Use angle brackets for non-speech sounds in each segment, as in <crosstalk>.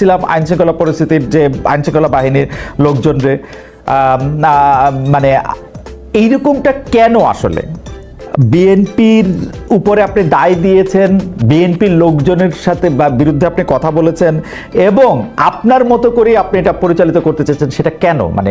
দেখছিলাম আইনশৃঙ্খলা পরিস্থিতির যে আইনশৃঙ্খলা বাহিনীর লোকজনরে মানে এইরকমটা কেন আসলে? বিএনপির উপরে আপনি দায় দিয়েছেন, বিএনপির লোকজনের সাথে বা বিরুদ্ধে আপনি কথা বলেছেন, এবং আপনার মতো করে আপনি এটা পরিচালিত করতে চেয়েছেন, সেটা কেন? মানে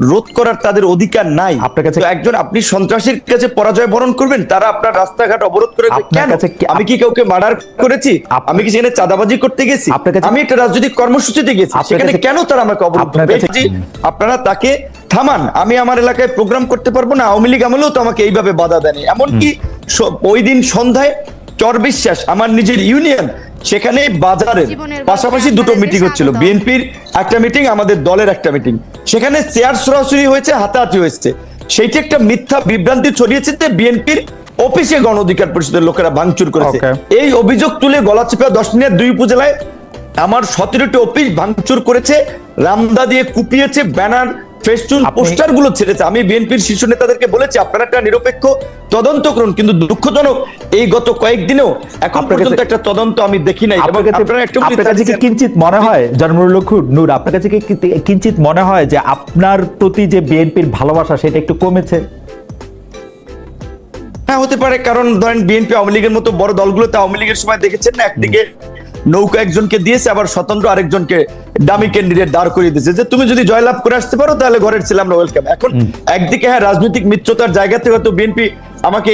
রোধ করার তাদের অধিকার নাই। আপনার কাছে- একজন আপনি সন্ত্রাসীর কাছে পরাজয় বরণ করবেন তারা আপনার রাস্তাঘাট অবরোধ করে আপনার কাছে আমি কি কাউকে মার্ডার করেছি? আমি কি সেখানে চাঁদাবাজি করতে গেছি? আপনার কাছে- আমি একটা রাজনৈতিক কর্মসূচিতে গেছি। সেখানে কেন তারা আমাকে অবরোধ আপনার তাকে থামান। আমি আমার এলাকায় প্রোগ্রাম করতে পারব না। আওয়ামী লীগ আমলেও তো আমাকে এইভাবে বাধা দেয়নি। এমনকি ওই দিন সন্ধ্যায় চর বিশ্বাস আমার নিজের ইউনিয়ন সেখানে বাজারের পাশাপাশি দুটো মিটিং হচ্ছিল। বিএনপির একটা মিটিং আমাদের দলের একটা মিটিং সেখানে চেয়ার সরাসরি হয়েছে হাতাহাতি হয়েছে। সেইটি একটা মিথ্যা বিভ্রান্তি ছড়িয়েছে যে বিএনপির অফিসে গণ অধিকার পরিষদের লোকেরা ভাঙচুর করেছে। এই অভিযোগ তুলে গলাচিপা দশ মিনিট দুই উপজেলায় আমার সতেরোটি অফিস ভাঙচুর করেছে রামদা দিয়ে কুপিয়েছে ব্যানার ফেস্টুন পোস্টারগুলো ছেড়েছে। আমি বিএনপির শীর্ষ নেতাদেরকে বলেছি আপনারা একটা নিরপেক্ষ তদন্ত করুন। কিন্তু দুঃখজনক এই গত কয়েকদিনও এখন পর্যন্ত একটা তদন্ত আমি দেখি নাই। এবং আপনার একটা আপনার কাছে কি কিঞ্চিত মনে হয় জন্মরুল নূর আপনার কাছে কি কি- কিঞ্চিত মনে হয় যে আপনার প্রতি যে বিএনপির ভালোবাসা সেটা একটু কমেছে? হ্যাঁ হতে পারে। কারণ ধরেন বিএনপি আওয়ামী লীগের মতো বড় দলগুলোতে আওয়ামী লীগের সময় দেখেছেন না একদিকে নৌকা একজনকে দিয়েছে আবার স্বতন্ত্র আরেকজনকে ডামি ক্যান্ডিডেট দাঁড় করিয়ে দিয়েছে। যে তুমি যদি জয়লাভ করে আসতে পারো তাহলে ঘরের ছেলে আমরা ওয়েলকাম এখন একদিকে হ্যাঁ রাজনৈতিক মিত্রতার জায়গাতে হয়তো বিএনপি আমাকে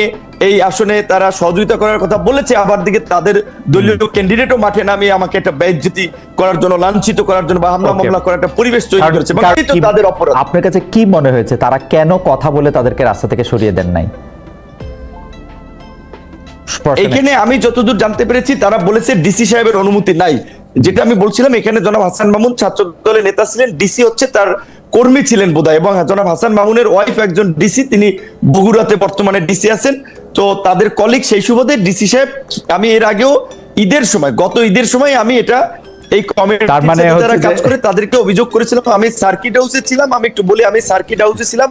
এই আসনে তারা সহযোগিতা করার কথা বলেছে আবার দিকে তাদের দলীয় ক্যান্ডিডেটও মাঠে নামিয়ে আমাকে একটা বেজ্জতি করার জন্য লাঞ্ছিত করার জন্য বা হামলা মামলা করার একটা পরিবেশ তৈরি করেছে। তাদের অপরাধ। আপনার কাছে কি মনে হয়েছে? তারা কেন কথা বলে তাদেরকে রাস্তা থেকে সরিয়ে দেন নাই? এখানে আমি যতদূর জানতে পেরেছি তারা বলেছে ডিসি সাহেবের অনুমতি নাই। যেটা আমি বলছিলাম এখানে জনাব হাসান মামুন ছাত্র দলের নেতা ছিলেন ডিসি হচ্ছে তার কর্মী ছিলেন বোধহয় এবং জনাব হাসান মামুনের ওয়াইফ একজন ডিসি তিনি বগুড়াতে বর্তমানে ডিসি আছেন। তো তাদের কলিগ সেই সুবাদে ডিসি সাহেব আমি এর আগেও ঈদের সময় গত ঈদের সময় আমি এটা এই কমিটির তার মানে যারা কাজ করে তাদেরকে অভিযোগ করেছিলাম আমি সার্কিট হাউসে ছিলাম আমি একটু বলি আমি সার্কিট হাউসে ছিলাম।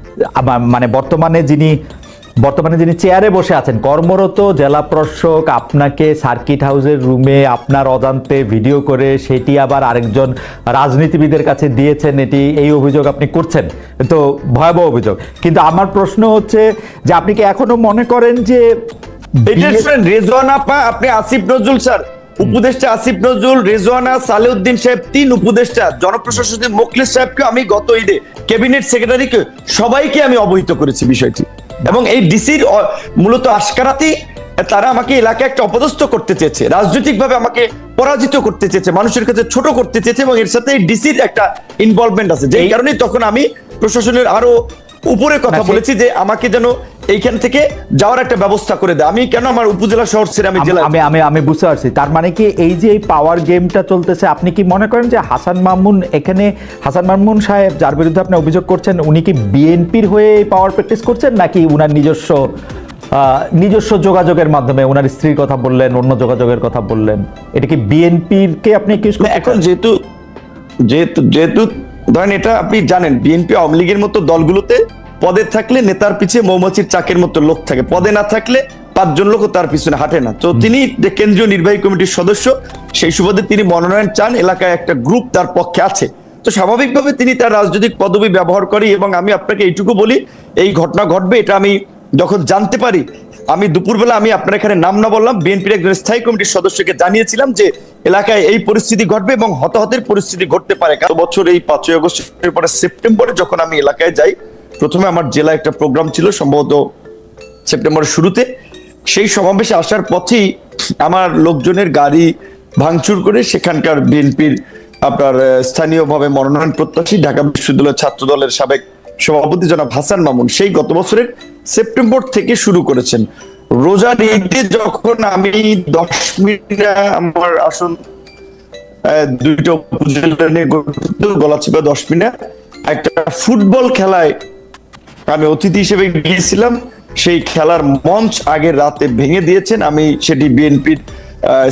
মানে বর্তমানে যিনি বর্তমানে যিনি চেয়ারে বসে আছেন কর্মরত জেলা প্রশাসক আপনাকে সার্কিট হাউসের রুমে আপনার অজান্তে ভিডিও করে সেটি আবার আরেকজন রাজনীতিবিদের কাছে দিয়েছেন এটি এই অভিযোগ আপনি করছেন। তো ভয়াবহ অভিযোগ। কিন্তু আমার প্রশ্ন হচ্ছে যে আপনি কি এখনও মনে করেন যে আপনি আসিফ নজরুল স্যার উপদেষ্টা আসিফ নজরুল রেজওয়ানা সালেউদ্দিন সাহেব তিন উপদেষ্টা। জনপ্রশাসক মোকলেশ সাহেবকে আমি গত ঈদে ক্যাবিনেট সেক্রেটারিকে সবাইকে আমি অবহিত করেছি বিষয়টি। এবং এই ডিসির মূলত আশকারাতেই তারা আমাকে এলাকায় একটা অপদস্থ করতে চেয়েছে রাজনৈতিক ভাবে আমাকে পরাজিত করতে চেয়েছে মানুষের কাছে ছোট করতে চেয়েছে এবং এর সাথে ডিসির একটা ইনভলভমেন্ট আছে। যেই এই- কারণে তখন আমি প্রশাসনের আরও উপরে কথা বলেছি যে আমাকে যেন এইখান থেকে যাওয়ার একটা ব্যবস্থা করে দেয়। আমি কেন আমার উপজেলা শহর ছেড়ে আমি জেলা আমি আমি আমি বুঝতে পারছি। তার মানে কি এই যে এই পাওয়ার গেমটা চলতেছে আপনি কি মনে করেন যে হাসান মামুন এখানে হাসান মামুন সাহেব যার বিরুদ্ধে আপনি অভিযোগ করছেন উনি কি বিএনপির হয়ে এই পাওয়ার প্র্যাকটিস করছেন নাকি উনার নিজস্ব নিজস্ব যোগাযোগের মাধ্যমে ওনার স্ত্রীর কথা বললেন অন্য যোগাযোগের কথা বললেন? এটা কি বিএনপির কে আপনি এখন যেহেতু যেহেতু যেহেতু ধরেন এটা আপনি জানেন বিএনপি আওয়ামী লীগের মতো দলগুলোতে পদে থাকলে নেতার পিছিয়ে মৌমাছির চাকের মতো লোক থাকে পদে না থাকলে পাঁচজন লোকও তার পিছনে হাঁটে না। তো তিনি যে কেন্দ্রীয় নির্বাহী কমিটির সদস্য সেই সুবাদে তিনি মনোনয়ন চান এলাকায় একটা গ্রুপ তার পক্ষে আছে। তো স্বাভাবিকভাবে তিনি তার রাজনৈতিক পদবি ব্যবহার করে এবং আমি আপনাকে এইটুকু বলি এই ঘটনা ঘটবে এটা আমি যখন জানতে পারি আমি দুপুরবেলা আমি আপনার এখানে নাম না বললাম, বিএনপির একজন স্থায়ী কমিটির সদস্যকে জানিয়েছিলাম যে এলাকায় এই পরিস্থিতি ঘটবে এবং হতাহতের পরিস্থিতি ঘটতে পারে। গত বছর এই পাঁচই আগস্টের পরে সেপ্টেম্বরে যখন আমি এলাকায় যাই, প্রথমে আমার জেলায় একটা প্রোগ্রাম ছিল, সম্ভবত সেপ্টেম্বরের শুরুতে। সেই সমাবেশে আসার পথেই আমার লোকজনের গাড়ি ভাঙচুর করে সেখানকার বিএনপির আপনার স্থানীয়ভাবে মনোনয়ন প্রত্যাশী ঢাকা বিশ্ববিদ্যালয় ছাত্র দলের সাবেক সভাপতি জনাব হাসান মামুন সেই গত বছরের সেপ্টেম্বর থেকে শুরু করেছেন। রোজার ঈদে যখন আমি দশ মিনিট আমার আসন দুইটা উপজেলা দশ মিনিট। একটা ফুটবল খেলায় আমি অতিথি হিসেবে গিয়েছিলাম। সেই খেলার মঞ্চ আগের রাতে ভেঙে দিয়েছেন। আমি সেটি বিএনপির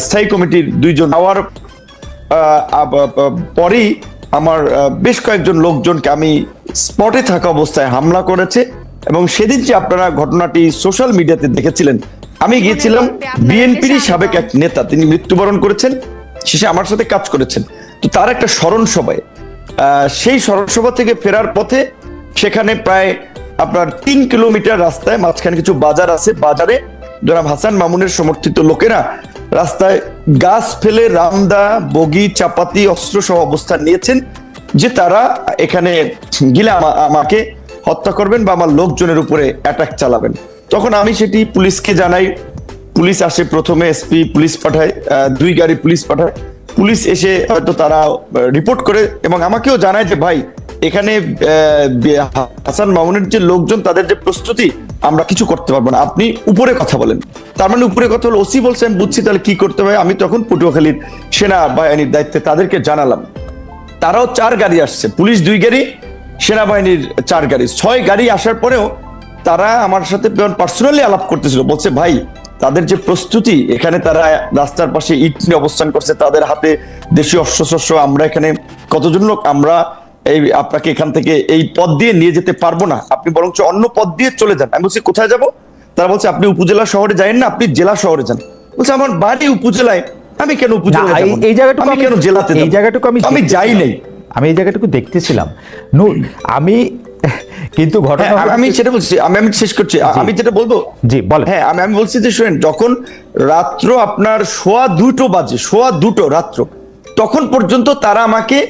স্থায়ী কমিটির দুইজন আওয়ার পরেই আমার বেশ কয়েকজন লোকজনকে আমি স্পটে থাকা অবস্থায় হামলা করেছে এবং সেদিন যে আপনারা ঘটনাটি সোশ্যাল মিডিয়াতে দেখেছিলেন আমি গিয়েছিলাম বিএনপির সাবেক এক নেতা তিনি মৃত্যুবরণ করেছেন শেষে আমার সাথে কাজ করেছেন। তো তার একটা স্মরণ সভায় আহ, সেই স্মরণ সভা থেকে ফেরার পথে সেখানে প্রায় আপনার তিন কিলোমিটার রাস্তায় মাঝখানে কিছু বাজার আছে। বাজারে জনাব হাসান মামুনের সমর্থিত লোকেরা রাস্তায় গাছ ফেলে রামদা, বগি, চাপাতি, অস্ত্র সহ অবস্থান নিয়েছেন যে তারা এখানে গিলে আমা- আমাকে হত্যা করবেন বা আমার লোকজনের উপরে অ্যাটাক চালাবেন। তখন আমি সেটি পুলিশকে জানাই। পুলিশ আসে প্রথমে এসপি পুলিশ পাঠায় দুই গাড়ি পুলিশ পাঠায়। পুলিশ এসে হয়তো তারা রিপোর্ট করে এবং আমাকেও জানায় যে, ভাই, এখানে হাসান মামুনের যে লোকজন, তাদের যে প্রস্তুতি আমরা কিছু করতে পারব না। আপনি উপরে কথা বলেন। তার মানে উপরে কথা হলো ওসি বলছে আমি বুঝছি, তাহলে কি করতে হবে? আমি তখন পটুয়াখালীর সেনা বাহিনীর দায়িত্বে তাদেরকে জানালাম। তারাও চার গাড়ি আসছে। পুলিশ দুই গাড়ি, সেনাবাহিনীর চার গাড়ি। ছয় গাড়ি আসার পরেও তারা আমার সাথে পার্সোনালি আলাপ করতেছিল, বলছে, ভাই, তাদের যে প্রস্তুতি, এখানে তারা রাস্তার পাশে ইট নিয়ে অবস্থান করছে, তাদের হাতে দেশীয় অস্ত্রশস্ত্র, আমরা এখানে কতজন লোক, আমরা এই আপনাকে এখান থেকে এই পথ দিয়ে নিয়ে যেতে পারব না। আপনি বরঞ্চ অন্য পথ দিয়ে চলে যান। আমি বলছি কোথায় যাব? তারা বলছে আপনি উপজেলা শহরে যাবেন না আপনি জেলা শহরে যান। বলছে আমার বাড়ি উপজেলায়। আমি কেন উপজেলা এই- জায়গাটুকু আমি কেন জেলাতে এই জায়গাটুকু আমি আমি যাই নাই। আমি এই জায়গাটুকু দেখতেছিলাম। নূর আমি <laughs> কিন্তু ঘটনা হ্যাঁ, আমি- আমি সেটা বলছি আমি আমি শেষ করছি। আমি যেটা বলব জি, বলেন। হ্যাঁ আমি আমি বলছি যে শুনেন যখন রাত্র আপনার সোয়া দুটো বাজে সোয়া দুটো রাত্র তখন পর্যন্ত তারা আমাকে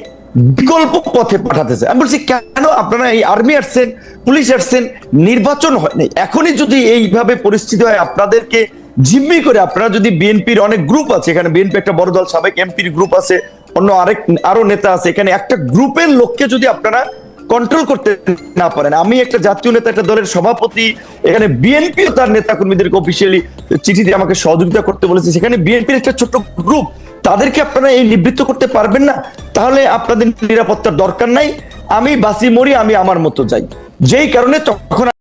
বিকল্প পথে পাঠাতেছে। আমি বলছি, কেন আপনারা এই আর্মি আসছেন, পুলিশ আসছেন, নির্বাচন হয় নাই? এখনই যদি এইভাবে পরিস্থিতি হয়, আপনাদেরকে জিম্মি করে আপনারা যদি বিএনপির অনেক গ্রুপ আছে, এখানে বিএনপি একটা বড় দল, সাবেক এমপির গ্রুপ আছে, অন্য আরেক, আরও নেতা আছে, এখানে একটা গ্রুপের লোককে যদি আপনারা কন্ট্রোল করতে না পারেন, আমি একটা জাতীয় নেতা, একটা দলের সভাপতি, এখানে বিএনপি তার নেতা কর্মীদেরকে অফিসিয়ালি চিঠি দিয়ে আমাকে সহযোগিতা করতে বলেছে, সেখানে বিএনপির একটা ছোট্ট গ্রুপ তাদেরকে আপনারা এই নিবৃত্ত করতে পারবেন না, তাহলে আপনাদের নিরাপত্তার দরকার নাই। আমি বাসি মরি, আমি আমার মতো যাই। যেই কারণে তখন